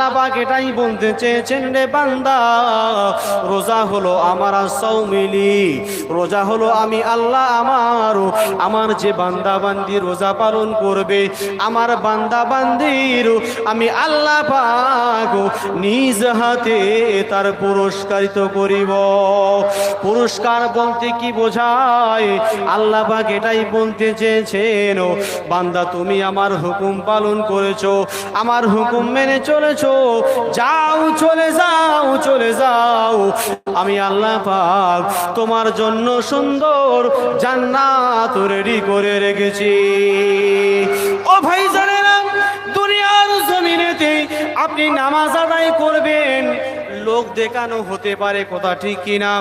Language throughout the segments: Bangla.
আল্লাহ পাক এটাই বলতে চেয়েছেন রে বান্দা, রোজা হলো আমার সৌমিলি রোজা হলো আমি আল্লাহ আমার আমার যে বান্দা বান্দি রোজা পালন করবে, আমার বান্দা বান্দির আমি আল্লাহ পাক নিজ হাতে তার পুরস্কারিত করিব। পুরস্কার বলতে কি বোঝায়? আল্লাহ পাক এটাই বলতে চেয়েছেন, বান্দা তুমি আমার হুকুম পালন করেছ, আমার হুকুম মেনে চলেছো যাও, চলে যাও চলে যাও। আমি আল্লাহ পাক তোমার জন্য সুন্দর জান্নাত রেডি করে রেখেছি। ও ভাই জানেন দুনিয়ার জমিনেতে আপনি নামাজ আদায় করবেন। লোক দেখানো হতে পারে, কথা ঠিক কিনা?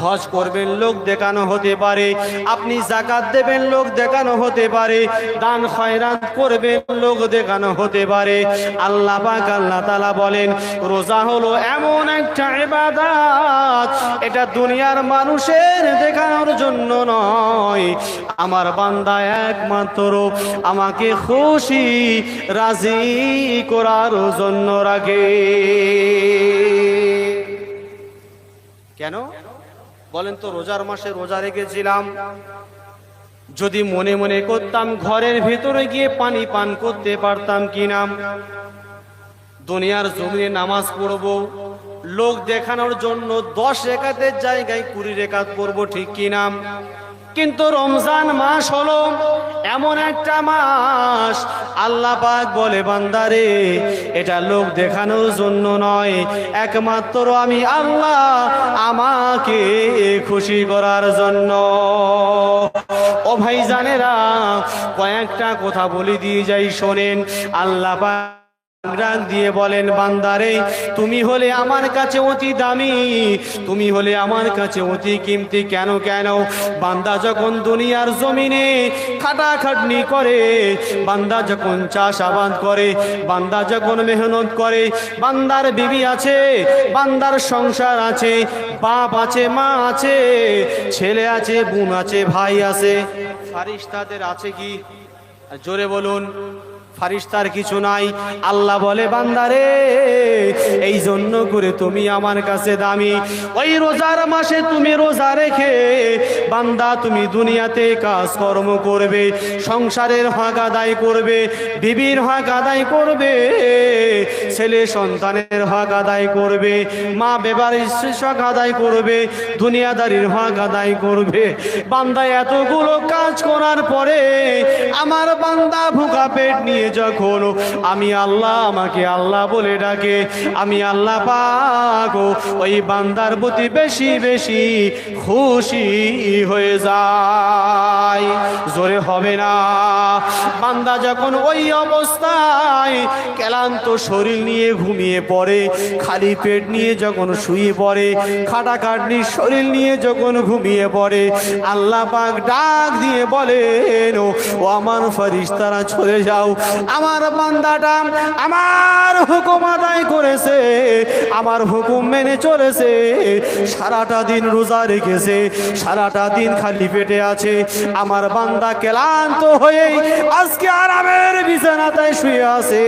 হজ করবেন, লোক দেখানো হতে পারে। আপনি জাকাত দেবেন, লোক দেখানো হতে পারে। দান খয়রাত করবেন, লোক দেখানো হতে পারে। আল্লাহ পাক, আল্লাহ তাআলা বলেন, রোজা হলো এমন একটা ইবাদত। এটা দুনিয়ার মানুষের দেখানোর জন্য নয়। আমার বান্দা একমাত্র আমাকে খুশি, রাজি করার জন্য রাখে। কেন? বলেন তো, রোজার মাসে রোজা রেখেছিলাম। যদি মনে মনে করতাম, ঘরের ভেতরে গিয়ে পানি পান করতে পারতাম কি নাম দুনিয়ার জমিনে নামাজ পড়ব, লোক দেখানোর জন্য দশ রেখাতের জায়গায় কুড়ি রেখাত পড়ব ঠিক কিনা। কিন্তু রমজান মাস হলো এমন একটা মাস। আল্লাহ পাক বলে, বান্দারে, এটা লোক দেখানোর জন্য নয়। একমাত্র আমি আল্লাহ আমাকে খুশি করার জন্য। ও ভাই জানেরা কয়েকটা কথা বলে দিয়ে যাই, শোনেন। আল্লাহ পাক দিয়ে বলেন, বান্দারে, তুমি হলে আমার কাছে অতি দামি। তুমি হলে আমার কাছে অতি কিমতি। কেন কেন? বান্দা যখন দুনিয়ার জমিনে খাটাখাটনি করে, বান্দা যখন চাষাবাদ করে, বান্দা যখন মেহনত করে, বান্দার বিবি আছে, বান্দার সংসার আছে, বাপ আছে, মা আছে, ছেলে আছে, বোন আছে, ভাই আছে। ফারিস্তাদের আছে কি? জোরে বলুন। ফারিস্তার কিছু নাই। আল্লাহ বলে, বান্দারে এই জন্য করে তুমি আমার কাছে দামি। ওই রোজার মাসে তুমি রোজা রেখে বান্দা তুমি দুনিয়াতে কাজকর্ম করবে, সংসারের হক আদায় করবে, বিবির হক আদায় করবে, ছেলে সন্তানের হক আদায় করবে, মা বেবার হক আদায় করবে, দুনিয়াদারির হক আদায় করবে। বান্দা এতগুলো কাজ করার পরে আমার বান্দা ভুকা পেট নিয়ে যখন আমি আল্লাহ আমাকে আল্লাহ বলে ডাকে, আমি আল্লাহ পাক ওই বান্দার প্রতি বেশি বেশি খুশি হয়ে যায়। জোরে হবে না। বান্দা যখন ওই অবস্থায় ক্লান্ত শরীর নিয়ে ঘুমিয়ে পড়ে, খালি পেট নিয়ে যখন শুয়ে পড়ে খাটা খাটাখাটনি শরীর নিয়ে যখন ঘুমিয়ে পড়ে, আল্লাহ পাক ডাক দিয়ে বলেন, ও আমার ফরিস্তারা চলে যাও। আমার বান্দাটা আমার হুকুম আদায় করেছে, আমার হুকুম মেনে চলেছে, সারাটা দিন রোজা রেখেছে, সারাটা দিন খালি পেটে আছে, আমার বান্দা ক্লান্ত হয়ে আজকে আরামের বিছানাতে শুয়ে আছে,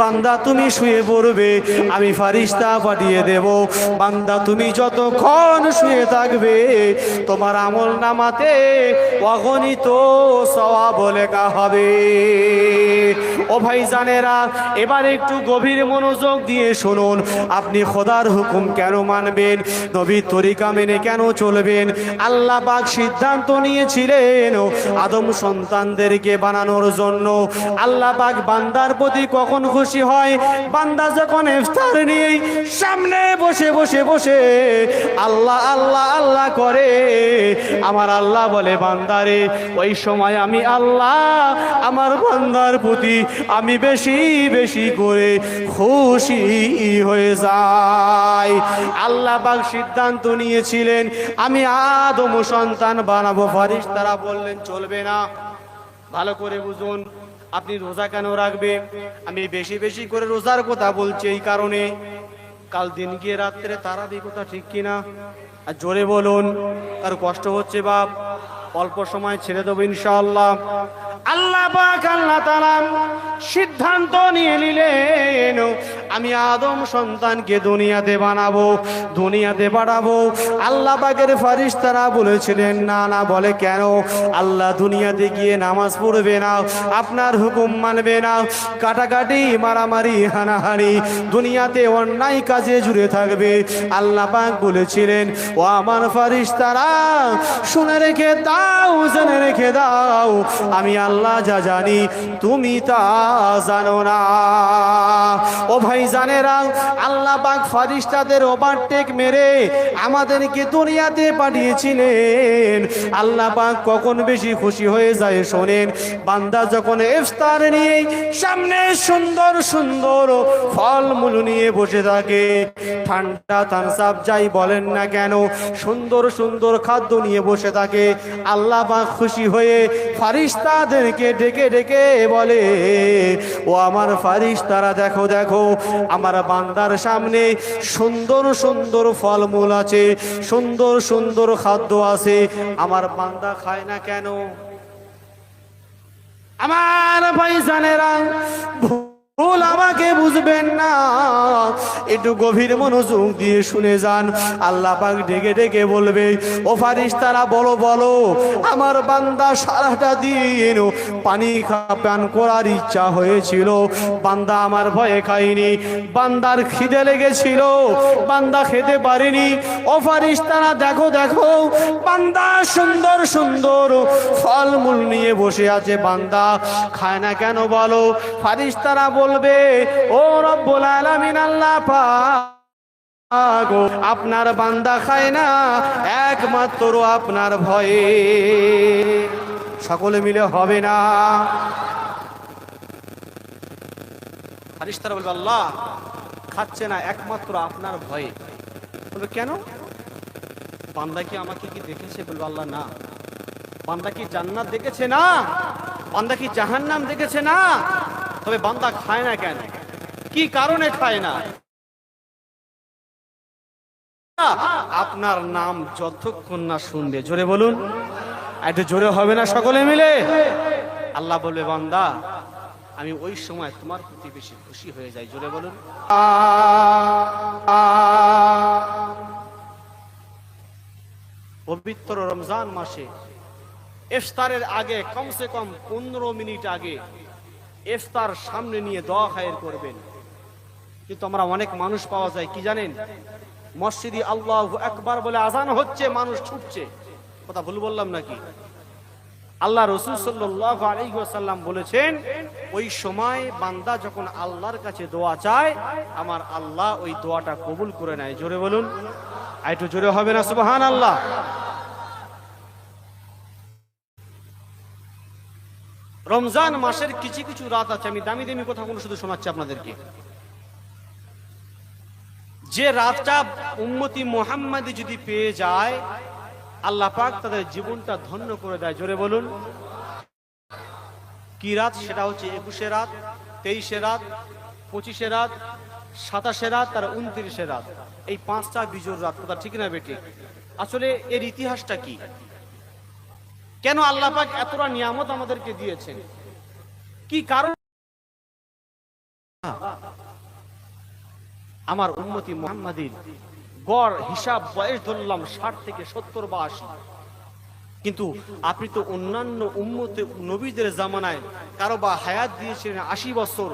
বান্দা তুমি শুয়ে পড়বে, আমি ফারিস্তা পাঠিয়ে দেব, বান্দা তুমি যতক্ষণ শুয়ে থাকবে, তোমার আমল নামাতে অগণিত সওয়াব লেখা হবে। ও ভাই জানেরা এবার একটু গভীর মনোযোগ দিয়ে শুনুন। আপনি খোদার হুকুম কেন মানবেন? নবীর তরিকা মেনে কেন চলবেন? আল্লাহ পাক সিদ্ধান্ত নিয়েছিলেন আদম সন্তানদেরকে বানানোর জন্য। আল্লাহ পাক বান্দার প্রতি কখন খুশি হয়? বান্দা যখন ইফতার নিয়ে সামনে বসে বসে বসে, আল্লাহ আল্লাহ আল্লাহ করে। আমার আল্লাহ বলে, বান্দারে, ওই সময় আমি আল্লাহ আমার বান্দার প্রতি আমি বেশি বেশি করে খুশি হয়ে যাই। আল্লাহ পাক সিদ্ধান্ত নিয়েছিলেন, আমি আদম সন্তান বানাবো। ফারিস তারা বললেন, চলবে না। ভালো করে বুঝুন, আপনি রোজা কেন রাখবে আমি বেশি বেশি করে রোজার কথা বলছি এই কারণে। কাল দিন গিয়ে রাত্রে তারা দিই কথা ঠিক কিনা? আর জোরে বলুন তার কষ্ট হচ্ছে বাপ? অল্প সময় ছেড়ে দেবো ইনশাআল্লাহ। আল্লাহ পাক আল্লাহ তাআলা সিদ্ধান্ত নিয়ে নিলেন, আমি আদম সন্তানকে দুনিয়াতে বানাবো, দুনিয়াতে পাঠাবো আল্লাহ পাকের ফারিস্তারা বলেছিলেন, না না, বলে কেন? আল্লাহ দুনিয়াতে গিয়ে নামাজ পড়বে না, আপনার হুকুম মানবে না। কাটাকাটি, মারামারি, হানাহানি, দুনিয়াতে অন্যায় কাজে জুড়ে থাকবে। আল্লাহ পাক বলেছিলেন, ও আমার ফারিস্তারা শুনে রেখে দাও, জেনে রেখে দাও, আমি আল্লাহ যা জানি, তুমি তা জানো না। ও ভাই জানেরা আল্লাহ পাক ফারিস্তাদের ওভারটেক মেরে আমাদেরকে দুনিয়াতে পাঠিয়েছিলেন। আল্লাহ পাক কখন বেশি খুশি হয়ে যায় শোনেন, বান্দা যখন ইফতার নিয়ে সামনে সুন্দর সুন্দর ফলমূল নিয়ে বসে থাকে, ঠান্ডা থানসাপ যাই বলেন না কেন, সুন্দর সুন্দর খাদ্য নিয়ে বসে থাকে, আল্লাহ পাক খুশি হয়ে ফারিস্তাদেরকে ডেকে ডেকে বলে, ও আমার ফারিস তারা দেখো দেখো, আমার বান্দার সামনে সুন্দর সুন্দর ফলমূল আছে, সুন্দর সুন্দর খাদ্য আছে, আমার বান্দা খায় না কেন? আমার ভাই জানেরা ভুল আমাকে বুঝবেন না। একটু গভীর মনোযোগ দিয়ে শুনে যান। আল্লাহ পাক ডেকে ডেকে বলবে, ও ফারিস্তারা বলো বলো, আমার বান্দা সারাটা দিন পানি পান করার ইচ্ছা হয়েছিল। বান্দা আমার ভয়ে খাইনি বান্দার খিদে লেগেছিল, বান্দা খেতে পারেনি। ও ফারিস্তারা দেখো দেখো, বান্দা সুন্দর সুন্দর ফলমূল নিয়ে বসে আছে। বান্দা, খায় না কেন বলো? ফারিস্তারা বলবে, ও রব্বুল আলামিন, আল্লাহ পাক, আপনার বান্দা খায় না, একমাত্র আপনার ভয়ে। সকলে মিলে হবে না। বলবে, আল্লাহ, খাচ্ছে না, একমাত্র আপনার ভয়ে। বলবে, কেন? বান্দা কি আমাকে কি দেখেছে? বলবে, আল্লাহ, না। বান্দা কি জান্নাত দেখেছে না? বান্দা কি জাহান্নাম দেখেছে না? তবে বান্দা খায় না কেন? কি কারণে খায় না? আপনার নাম যতক্ষণ না শুনবে, জোরে বলুন। একটু জোরে হবে না সকলে মিলে? আল্লাহ বলবে, বান্দা, আমি ওই সময় তোমার প্রতি বেশি খুশি হয়ে যাই, জোরে বলুন। পবিত্র রমজান মাসে, ইফতারের আগে, কমসে কম পনেরো মিনিট আগে ইফতার সামনে নিয়ে দোয়া খায়ের করবেন। কিন্তু আমরা অনেক মানুষ পাওয়া যায়, কি জানেন? মসজিদি আল্লাহ একবার বলে আজান হচ্ছে, মানুষ ছুটছে। কথা ভুল বললাম নাকি? আল্লাহ রসুল সাল্লাহ আলাইসাল্লাম বলেছেন, ওই সময় বান্দা যখন আল্লাহর কাছে দোয়া চায়, আমার আল্লাহ ওই দোয়াটা কবুল করে নেয়। জোরে বলুন। আর একটু জোরে হবে না সুবাহান আল্লাহ রমজান মাসের কিছু কিছু রাত আছে, আমি দামি দামি কথাগুলো শুধু শোনাচ্ছি আপনাদেরকে। যে রাতটা উম্মতি মোহাম্মদী যদি পেয়ে যায়, আল্লাহ পাক তাদের জীবনটা ধন্য করে দেয়। জোরে বলুন। কি রাত? সেটা হচ্ছে একুশে রাত, তেইশে রাত, পঁচিশে রাত, সাতাশে রাত আর উনত্রিশে রাত। এই পাঁচটা বিজোর রাত, কথা ঠিক না বেটি আসলে এর ইতিহাসটা কি? কেন আল্লাহ পাক এতটা নিয়ামত আমাদেরকে দিয়েছেন? কি কারণ? আমার উন্মতি মোহাম্মদীর গড় হিসাব বয়স ধরলাম ষাট থেকে সত্তর বা আশি। কিন্তু আপনি তো অন্যান্য উম্মতে, নবীদের জামানায় কারও বা হায়াত দিয়েছিলেন আশি বছর,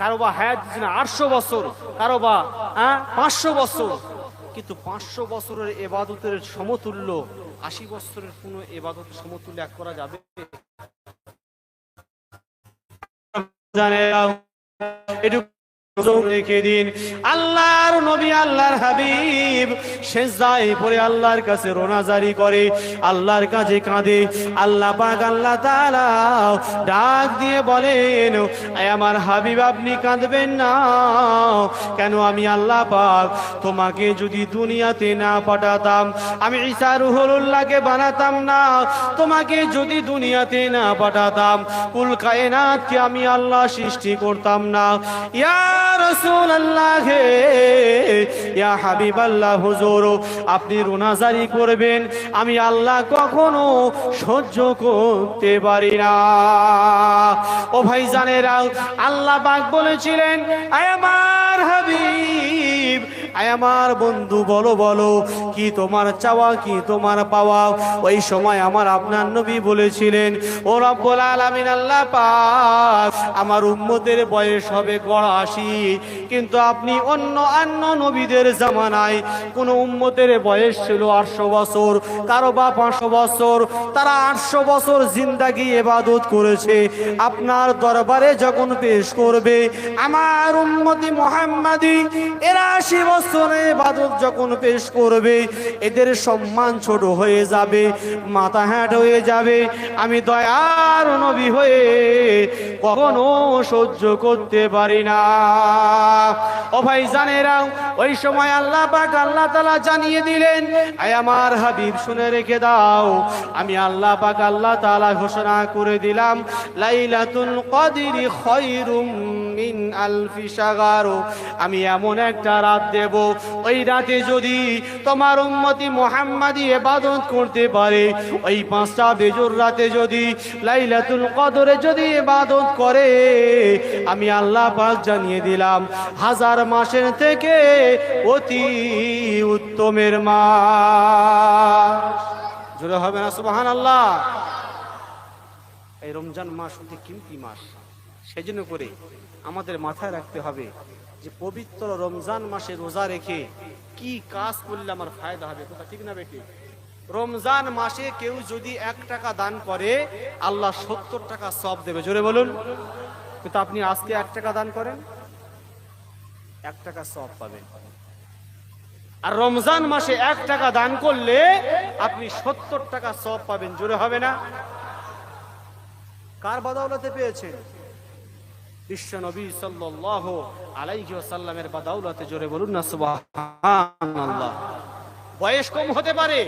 কারও বা হায়াত দিয়েছিলেন আটশো বছর, কারও বা পাঁচশো বছর। কিন্তু পাঁচশো বছরের এবাদতের সমতুল্য আশি বছরের কোনো এবাদত সমতুল্য এক করা যাবে? একটু আল্লাহর নবী, আল্লাহর হাবিব শেষ যায় পরে আল্লাহর কাছে রোনা জারি করে। আল্লাহর কাছে কাঁদে। আল্লাহ পাক, আল্লাহ তাআলা ডাক দিয়ে বলেন আমার হাবিব, আপনি কাঁদবেন না। কেন আমি আল্লাহ পাক তোমাকে যদি দুনিয়াতে না পাঠাতাম, আমি ঈসা রুহুল্লাহকে বানাতাম না। তোমাকে যদি দুনিয়াতে না পাঠাতাম, কুল কায়নাতকে আমি আল্লাহ সৃষ্টি করতাম না। ইয়া ইয়া হাবিবাল্লাহ, হুজুর, আপনি রোনাজারি করবেন। আমি আল্লাহ কখনো সহ্য করতে পারি না। ও ভাই জানেরা আল্লাহ পাক বলেছিলেন আমার হাবিব আয় আমার বন্ধু, বলো বলো, কি তোমার চাওয়া, কি তোমার পাওয়া? ওই সময় আমার আপনার নবী বলেছিলেন, ও রব্বুল আলামিন, আল্লাহ পাক, আমার উম্মতের বয়স হবে গড়াশি, কিন্তু আপনি অন্য অন্য নবীদের জামানায় কোন উম্মতের বয়স ছিল আটশো বছর, কারও বা পাঁচশো বছর, তারা আটশো বছর জিন্দাগি এবাদত করেছে। আপনার দরবারে যখন পেশ করবে, আমার উম্মতি মোহাম্মদি এরা আশি বছরে এবাদত যখন পেশ করবে, এদের সম্মান ছোট হয়ে যাবে, মাথা হ্যাট হয়ে যাবে। আমি দয়ার নবী হয়ে কখনো সহ্য করতে পারি না। ও ভাই জানেরা ওই সময় আল্লাহ পাক আল্লাহ তালা জানিয়ে দিলেন, আয় আমার হাবিব, শুনে রেখে দাও। আমি আল্লাহ পাক আল্লাহ তালা ঘোষণা করে দিলাম, লাইলাতুল কদরি খয়রুম মিন আলফি সাগার, আমি এমন একটা রাত দেব। ওই রাতে যদি তোমার উম্মতি মোহাম্মদি ইবাদত করতে পারে, ওই পাঁচটা বেজুর রাতে যদি লাইলাতুল কদরে যদি ইবাদত করে, আমি আল্লাহ পাক জানিয়ে দিলাম, হাজার মাসের থেকে অতি উত্তমের মাস। জোরে হবে না সুবহান আল্লাহ এই রমজান মাস অতি কিমতি মাস। সেই জন্য করে আমাদের মাথায় রাখতে হবে যে পবিত্র রমজান মাসে রোজা রেখে কি কাজ করলে আমার ফায়দা হবে? কথা ঠিক না বেটি রমজান মাসে কেউ যদি এক টাকা দান করে, আল্লাহ সত্তর টাকা সব দেবে। জোরে বলুন। কিন্তু আপনি আজকে এক টাকা দান করেন? এক টাকা সব পাবেন। আর রমজান মাসে এক টাকা দান করলে আপনি সত্তর টাকা সব পাবেন। জোরে হবে না? কার বদৌলতে পেয়েছেন? বিশ্ব নবী সাল্লাল্লাহু আলাইহি ওয়াসাল্লামের বদৌলতে জোরে বলুন না, সুবহানাল্লাহ। বয়স কম হতে পারে,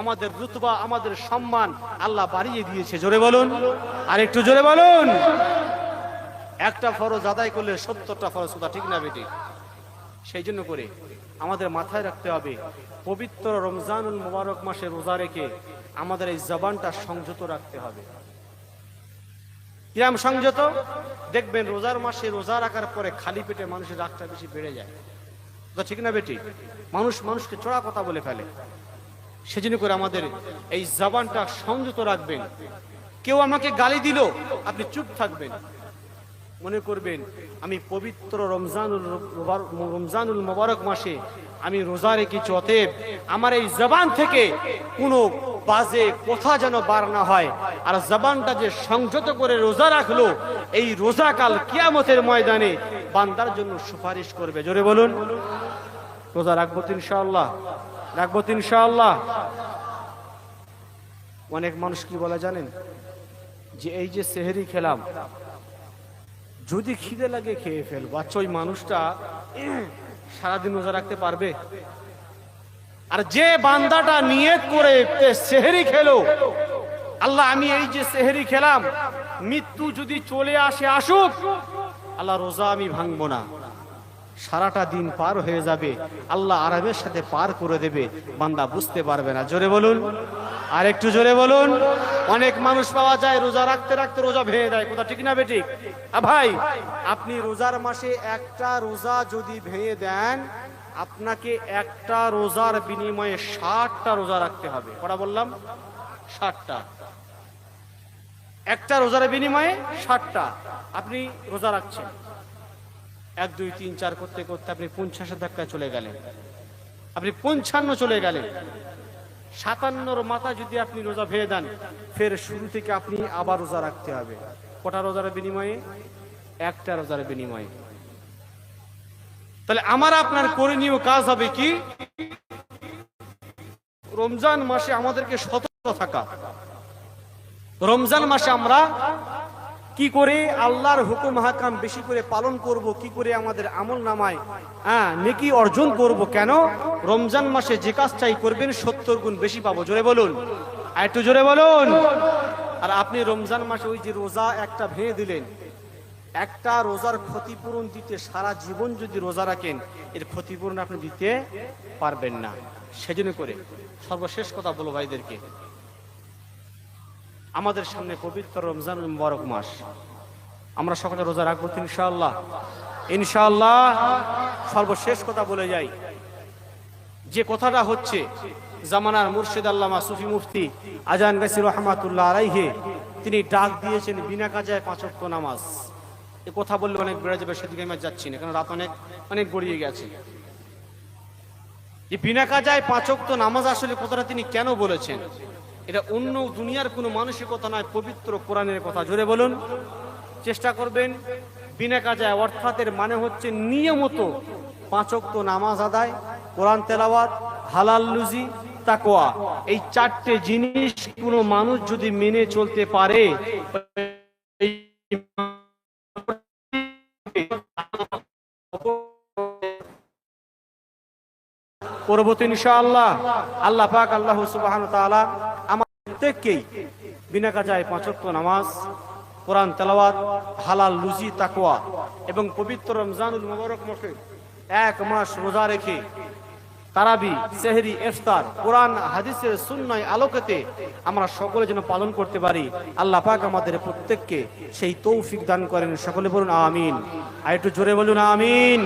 আমাদের রুতবা, আমাদের সম্মান আল্লাহ বাড়িয়ে দিয়েছে, জোরে বলুন। আর একটু জোরে বলুন। একটা ফরজ আদায় করলে সত্তরটা ফরজ কথা ঠিক না বেটি? সেই জন্য করে আমাদের মাথায় রাখতে হবে, পবিত্র রমজানুল মোবারক মাসে রোজা রেখে আমাদের এই জবানটা সংযত রাখতে হবে। কিরাম সংযত, দেখবেন রোজার মাসে রোজা রাখার পরে খালি পেটে মানুষের রাগটা বেশি বেড়ে যায়। তো ঠিক না বেটি? মানুষ মানুষকে চড়া কথা বলে ফেলে। সেজন্য করে আমাদের এই জবানটা সংযত রাখবেন। কেউ আমাকে গালি দিল, আপনি চুপ থাকবেন। মনে করবেন, আমি পবিত্র রমজানুল রমজানুল মোবারক মাসে আমি রোজা রেখেছি, অতএব আমার এই জবান থেকে কোনো বাজে কথা যেন বার না হয়। আর জবানটা যে সংযত করে রোজা রাখল, এই রোজা কাল কিয়ামতের ময়দানে বান্দার জন্য সুপারিশ করবে। জোরে বলুন। রোজা রাখব তো ইনশাআল্লাহ, রাখব ইনশাআল্লাহ। অনেক মানুষ কি বলে জানেন? যে এই যে সেহেরি খেলাম যদি খিদে লাগে খেয়ে ফেলব আচ্ছা ওই মানুষটা সারাদিন রোজা রাখতে পারবে? আর যে বান্দাটা নিয়ত করে সেহেরি খেলো। আল্লাহ, আমি এই যে সেহেরি খেলাম, মৃত্যু যদি চলে আসে, আসুক, আল্লাহ, রোজা আমি ভাঙবো না। সারাটা দিন পার হয়ে যাবে, আল্লাহ আরামের সাথে পার করে দেবে, বান্দা বুঝতে পারবে না। জোরে বলুন। আর একটু জোরে বলুন, অনেক মানুষ পাওয়া যায় রোজা রাখতে রাখতে রোজা ভেঙে দেয়। কোথা ঠিক না বেঠিক? ভাই, আপনি রোজার মাসে একটা রোজা যদি ভেঙে দেন, আপনাকে একটা রোজার বিনিময়ে ষাটটা রোজা রাখতে হবে। কটা বললাম? ষাটটা। একটা রোজার বিনিময়ে ষাটটা। আপনি রোজা রাখছেন। এক, দুই, তিন, চার করতে করতে আপনি পঞ্চাশের ধাক্কায় চলে গেলেন। আপনি পঞ্চান্ন চলে গেলেন। সাতান্নর মাথা যদি আপনি রোজা ভেয়ে দেন, ফের শুরু থেকে আপনি আবার রোজা রাখতে হবে। কটা রোজার বিনিময়ে? একটা রোজার বিনিময়ে। তাহলে আমার আপনার করণীয় কাজ হবে কি? রমজান মাসে আমাদেরকে সতর্ক থাকা। রমজান মাসে আমরা কি করে আল্লাহর হুকুম হাকাম বেশি করে পালন করব, কি করে আমাদের আমল নামায় হ্যাঁ নেকি অর্জন করব কেন? রমজান মাসে যে কাজটাই করবেন, সত্তর গুণ বেশি পাবো। জোরে বলুন। আর একটু জোরে বলুন। আর আপনি রমজান মাসে ওই যে রোজা একটা ভেঙে দিলেন, একটা রোজার ক্ষতিপূরণ দিতে সারা জীবন যদি রোজা রাখেন, এর ক্ষতিপূরণ আপনি দিতে পারবেন না। সেজন্য করে সর্বশেষ কথা বলো ভাইদেরকে। আমাদের সামনে পবিত্র রমজান মুবারক মাস। আমরা সকলে রোজা রাখব ইনশাআল্লাহ। ইনশাআল্লাহ সর্বশেষ কথা বলে যাই। যে কথাটা হচ্ছে, জামানার মুর্শিদ আল্লামা সুফি মুফতি আজান গাছি রহমাতুল্লাহ আলাইহে, তিনি ডাক দিয়েছেন বিনা কাজায় পাঁচক্ত নামাজ। এ কথা বললে অনেক বেড়ে যাবে, সেদিকে আমি যাচ্ছি না কারণ রাত অনেক অনেক গড়িয়ে গেছে। যে বিনা কাজায় পাঁচক্ত নামাজ আসলে কথাটা তিনি কেন বলেছেন? এটা অন্য দুনিয়ার কোনো মানসিকতা নয়, পবিত্র কোরআনের কথা। জোরে বলুন। চেষ্টা করবেন বিনা কাজায় অর্থাৎ এর মানে হচ্ছে নিয়মত পাঁচক্ত নামাজ আদায়, কোরআন তেলাওয়াত, হালাল লুজি তাকোয়া এই চারটে জিনিস কোনো মানুষ যদি মেনে চলতে পারে, পরবর্তী ইনশাআল্লাহ, আল্লাহ পাক, আল্লাহ সুবহান তাআলা আমার প্রত্যেককেই বিনা কাজায় পাঁচক্ত নামাজ, কোরআন তেলাওয়াত, হালাল লুজি তাকওয়া এবং পবিত্র রমজানুল মুবারক মাসে এক মাস রোজা রেখে তারাবি, সেহরি, ইফতার, কোরআন, হাদিসের সুন্নায় আলোকেতে আমরা সকলে যেন পালন করতে পারি। আল্লাহ পাক আমাদের প্রত্যেককে সেই তৌফিক দান করেন। সকলে বলুন, আমিন। আর একটু জোরে বলুন, আমিন।